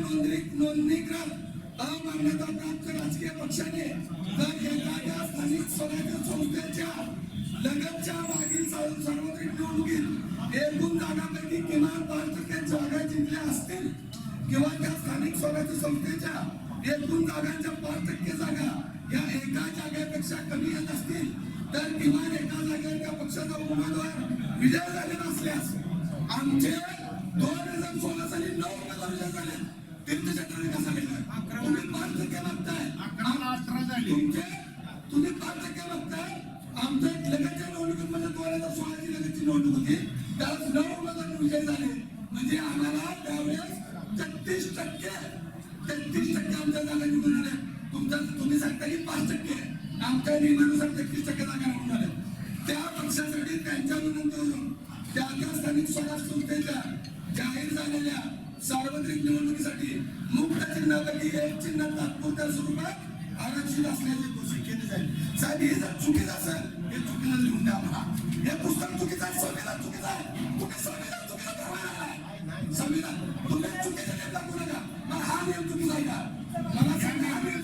नोंदणी नोंदणीकृत अमान्यता प्राप्त राजकीय पक्षाने जर एखाद्या स्थानिक स्वराज्य संस्थेच्या लगतच्या मागील सार्वत्रिक निवडणुकीत एकूण जागांपैकी किमान पाच टक्के जागा जिंकल्या असतील किंवा त्या स्थानिक स्वराज्य संस्थेच्या एकूण जागांच्या पाच टक्के जागा या एका जागेपेक्षा कमी येत असतील तर किमान एका जागेवर त्या पक्षाचा उमेदवार विजय झालेला असल्यास आमचे दोन हजार सोळा साली नऊ उमेदवार विजय झाले. कसं केलं तुम्ही पाच टक्के मागताय. अकराला अठरा झाली. तुमचे तुम्ही पाच टक्के मागताय. आमच्या लगतच्या निवडणुकीमध्ये दोन हजार सोळाची लगतची निवडणूक होती. त्यात नऊ उमेदवार विजय झाले. म्हणजे आम्हाला त्यावेळेस छत्तीस टक्के तेहतीस टक्के आमच्या जागा निवडून आल्या. तुमच्या तुम्ही सांगता की पाच टक्के. आमच्या नियमानुसार तेहतीस टक्के जागा निवडून आल्या. त्या पक्षासाठी त्यांच्या विनंतीवरून त्या त्या स्थानिक स्वराज संस्थेच्या जाहीर झालेल्या सार्वत्रिक निवडणुकीसाठी मुक्त चिन्हापैकी एक चिन्ह तात्पुरत्या स्वरूपात आरक्षित असल्याचे घोषित केले जाईल. साहेब हे जर चुकीचं असेल हे चुकीनं लिहून द्या आम्हाला. हे पुस्तक चुकीचं आहे संविधान चुकीचं आहे. तुम्ही संविधान चुकीचं ठरवायला आहे? संविधान. तुम्ही चुकीचे नियम दाखवू नका. मग हा नियम चुकीचा आहे का? मला सांगा हा नियम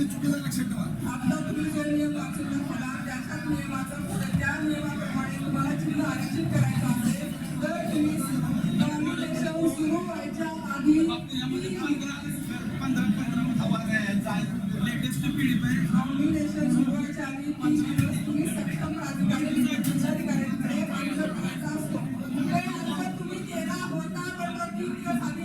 साहेब हे चुकीचं लक्षात ठेवा. आता तुम्ही जो नियम वाचून दाखवला त्याच्याच नियमाचा त्या नियमाप्रमाणे तुम्हाला चिन्ह आरक्षित करायचं असेल तर तुम्ही नॉमिनेशन सुरू व्हायच्या आधी नॉमिनेशन सुरू व्हायच्या आधी तीन दिवस तुम्ही सक्षम अर्ज करायचा असतो. तुम्ही केला होता बरोबर तीन दिवस आधी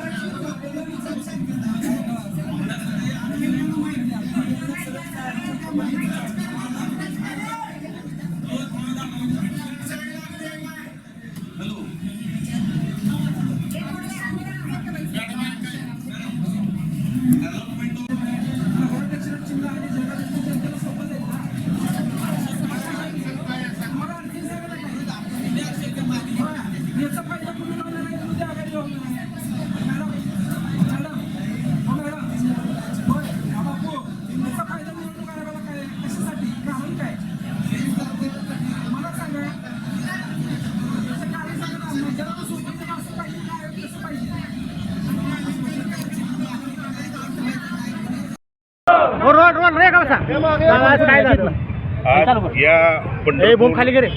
आज या. पंढरपूर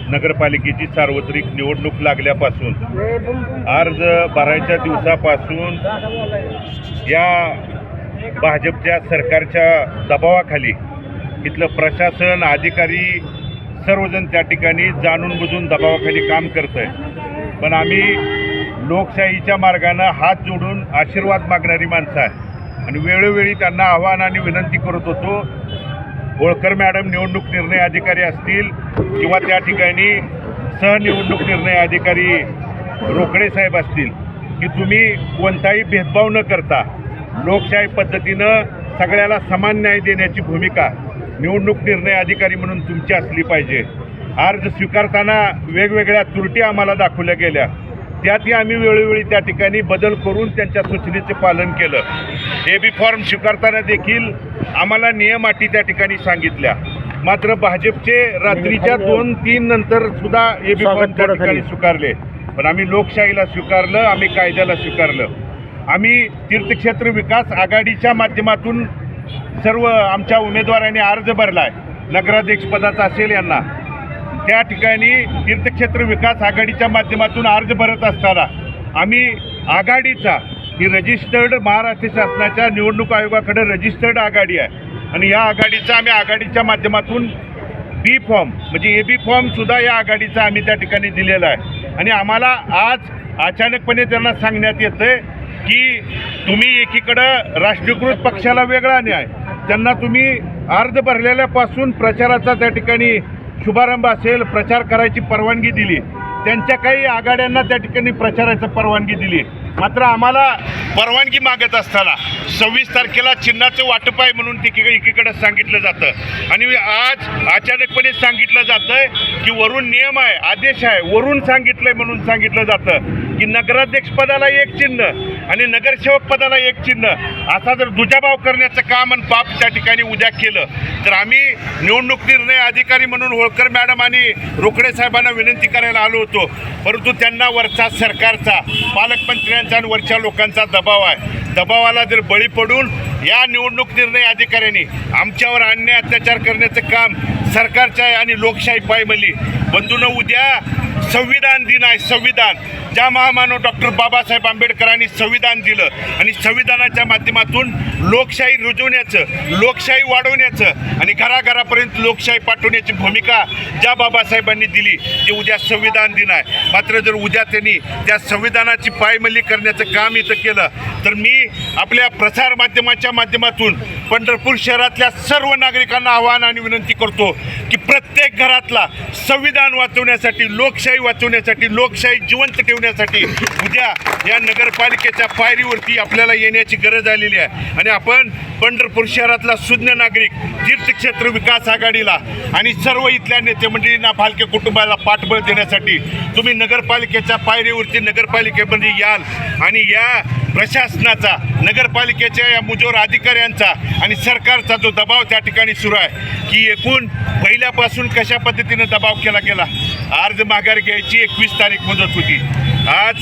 नगरपालिकेची सार्वत्रिक निवडणूक लागल्यापासून अर्ज भरायच्या दिवसापासून या भाजपच्या सरकारच्या दबावाखाली इथलं प्रशासन अधिकारी सर्वजण त्या ठिकाणी जाणून बुजून दबावाखाली काम करत आहे पण आम्ही लोकशाहीच्या मार्गानं हात जोडून आशीर्वाद मागणारी माणसं आहे. आणि वेळोवेळी त्यांना आव्हान आणि विनंती करत होतो होळकर मॅडम निवडणूक निर्णय अधिकारी असतील किंवा त्या ठिकाणी सहनिवडणूक निर्णय अधिकारी रोकडे साहेब असतील की तुम्ही कोणताही भेदभाव न करता लोकशाही पद्धतीनं सगळ्याला समान न्याय देण्याची भूमिका निवडणूक निर्णय अधिकारी म्हणून तुमची असली पाहिजे. अर्ज स्वीकारताना वेगवेगळ्या त्रुटी आम्हाला दाखवल्या गेल्या. त्यातही आम्ही वेळोवेळी त्या ठिकाणी बदल करून त्यांच्या सूचनेचे पालन केलं. ए बी फॉर्म स्वीकारताना देखील आम्हाला नियम अटी त्या ठिकाणी सांगितल्या. मात्र भाजपचे रात्रीच्या दोन तीन नंतर सुद्धा ए बी फॉर्म त्या ठिकाणी स्वीकारले. पण आम्ही लोकशाहीला स्वीकारलं आम्ही कायद्याला स्वीकारलं. आम्ही तीर्थक्षेत्र विकास आघाडीच्या माध्यमातून सर्व आमच्या उमेदवारांनी अर्ज भरला आहे नगराध्यक्ष पदाचा असेल यांना. त्या ठिकाणी तीर्थक्षेत्र विकास आघाडीच्या माध्यमातून अर्ज भरत असताना आम्ही आघाडीचा ही रजिस्टर्ड महाराष्ट्र शासनाच्या निवडणूक आयोगाकडे रजिस्टर्ड आघाडी आहे. आणि या आघाडीचा आम्ही आघाडीच्या माध्यमातून बी फॉर्म म्हणजे ए बी फॉर्मसुद्धा या आघाडीचा आम्ही त्या ठिकाणी दिलेला आहे. आणि आम्हाला आज अचानकपणे त्यांना सांगण्यात येतंय की तुम्ही एकीकडं राष्ट्रीयकृत पक्षाला वेगळा न्याय त्यांना तुम्ही अर्ज भरलेल्यापासून प्रचाराचा त्या ठिकाणी शुभारंभ असेल प्रचार करायची परवानगी दिली. त्यांच्या काही आघाड्यांना त्या ठिकाणी प्रचाराची परवानगी दिली. मात्र आम्हाला परवानगी मागत असताना सव्वीस तारखेला चिन्हाचं वाटप आहे म्हणून तिकडे एकीकडे सांगितलं जातं. आणि आज अचानकपणे सांगितलं जातं की वरून नियम आहे आदेश आहे वरून सांगितलं म्हणून सांगितलं जातं. की नगराध्यक्ष पदाला एक चिन्ह आणि नगरसेवक पदाला एक चिन्ह. असा जर दुजाभाव करण्याचं काम आणि पाप त्या ठिकाणी उद्या केलं तर आम्ही निवडणूक निर्णय अधिकारी म्हणून होळकर मॅडम आणि रोकडे साहेबांना विनंती करायला आलो होतो. परंतु त्यांना वरचा सरकारचा पालकमंत्र्यांचा आणि वरच्या लोकांचा दबाव आहे. दबावाला जर बळी पडून या निवडणूक निर्णय अधिकाऱ्यांनी आमच्यावर अन्याय अत्याचार करण्याचं काम सरकारच्या आहे आणि लोकशाही पायमली बंधून उद्या संविधान दिन आहे संविधान. ज्या महामानव डॉक्टर बाबासाहेब आंबेडकरांनी संविधान दिलं आणि संविधानाच्या माध्यमातून लोकशाही रुजवण्याचं लोकशाही वाढवण्याचं आणि घराघरापर्यंत लोकशाही पाठवण्याची भूमिका ज्या बाबासाहेबांनी दिली ते उद्या संविधान दिन आहे. मात्र जर उद्या त्यांनी त्या संविधानाची पायमल्ली करण्याचं काम इथं केलं तर मी आपल्या प्रसार माध्यमाच्या माध्यमातून पंढरपूर शहरातल्या सर्व नागरिकांना आवाहन आणि विनंती करतो की प्रत्येक घरातला संविधान वाचवण्यासाठी लोकशाही वाचवण्यासाठी लोकशाही जिवंत ठेवण्यासाठी उद्या या नगरपालिकेच्या पायरीवरती आपल्याला येण्याची गरज आलेली आहे. आणि आपण पंढरपूर शहरातला सुज्ञ नागरिक तीर्थक्षेत्र विकास आघाडीला आणि सर्व इथल्या नेते मंडळींना फालके कुटुंबाला पाठबळ देण्यासाठी तुम्ही नगरपालिकेच्या पायरीवरती नगरपालिकेमध्ये याल आणि या प्रशासनाचा नगरपालिकेच्या या मुजोर अधिकाऱ्यांचा आणि सरकारचा जो दबाव त्या ठिकाणी सुरू आहे की एकूण पहिल्यापासून कशा पद्धतीनं दबाव केला गेला? अर्ज माघार घ्यायची एकवीस तारीख मुदत होती. आज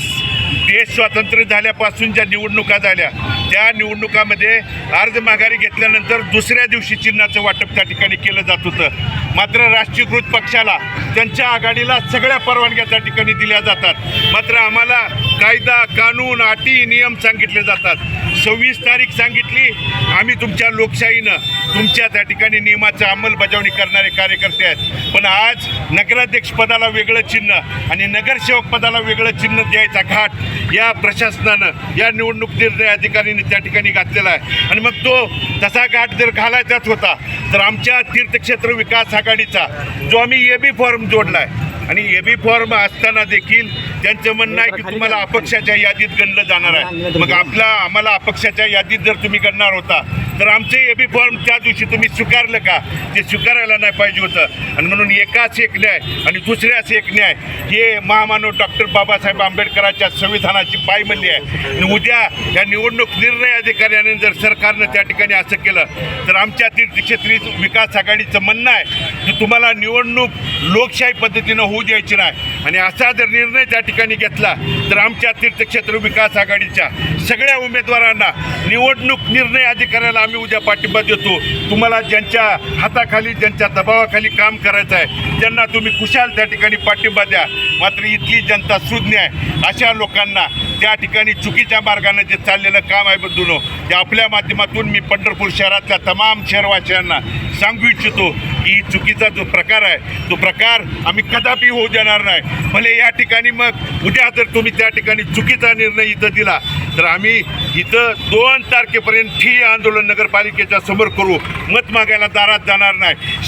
देश स्वातंत्र्य झाल्यापासून ज्या निवडणुका झाल्या त्या निवडणुकामध्ये अर्ज माघारी घेतल्यानंतर दुसऱ्या दिवशी चिन्हाचं वाटप त्या ठिकाणी केलं जात होतं. मात्र राष्ट्रीयकृत पक्षाला त्यांच्या आघाडीला सगळ्या परवानग्या त्या ठिकाणी दिल्या जातात. मात्र आम्हाला कायदा कानून अटी नियम सांगितले जातात. सव्वीस तारीख सांगितली आम्ही तुमच्या लोकशाहीनं तुमच्या त्या ठिकाणी नियमाचं अंमलबजावणी करणारे कार्यकर्ते आहेत. पण आज नगराध्यक्ष पदाला वेगळं चिन्ह आणि नगरसेवक पदाला वेगळं चिन्ह द्यायचा घाट या प्रशासनानं या निवडणूक निर्णय अधिकाऱ्यांनी त्या ठिकाणी घातलेला आहे. आणि मग तो तसा घाट जर घालायचाच होता तर आमच्या तीर्थक्षेत्र विकास आघाडीचा जो आम्ही ए बी फॉर्म जोडला आहे आणि ए बी फॉर्म असताना देखील त्यांचं म्हणणं आहे की तुम्हाला अपक्षाच्या यादीत गणलं जाणार आहे. मग आपला आम्हाला अपक्षाच्या यादीत जर तुम्ही गणणार होता तर आमचे ए बी फॉर्म त्या दिवशी तुम्ही स्वीकारलं का? ते स्वीकारायला नाही पाहिजे होतं. आणि म्हणून एकाच एक न्याय आणि दुसऱ्याच एक न्याय. हे महामानव डॉक्टर बाबासाहेब आंबेडकरांच्या संविधानाची पायमल्ली आहे. आणि उद्या या निवडणूक निर्णय अधिकाऱ्याने जर सरकारनं त्या ठिकाणी असं केलं तर आमच्या तीर्थक्षेत्री विकास आघाडीचं म्हणणं आहे की तुम्हाला निवडणूक लोकशाही पद्धतीनं होऊ द्यायची नाही. आणि असा जर निर्णय त्या ठिकाणी घेतला तर आमच्या तीर्थक्षेत्र विकास आघाडीच्या सगळ्या उमेदवारांना निवडणूक निर्णय अधिकाऱ्याला आम्ही उद्या पाठिंबा देतो. तुम्हाला ज्यांच्या हाताखाली ज्यांच्या दबावाखाली काम करायचं आहे त्यांना तुम्ही खुशाल त्या ठिकाणी पाठिंबा द्या. मात्र इथली जनता सुज्ञ आहे. अशा लोकांना त्या ठिकाणी चुकीच्या मार्गाने जे चाललेलं काम आहे बंधूनो ते आपल्या माध्यमातून मी पंढरपूर शहरातल्या तमाम शहरवासियांना सांगू इच्छितो की चुकीचा जो प्रकार आहे तो प्रकार आम्ही कदापि होऊ देणार नाही. भले या ठिकाणी मग उद्या जर तुम्ही त्या ठिकाणी चुकीचा निर्णय इथं दिला तर आम्ही इथं दोन तारखेपर्यंत ठिय्या आंदोलन नगरपालिकेच्या समोर करू. मत मागायला दारात जाणार नाही.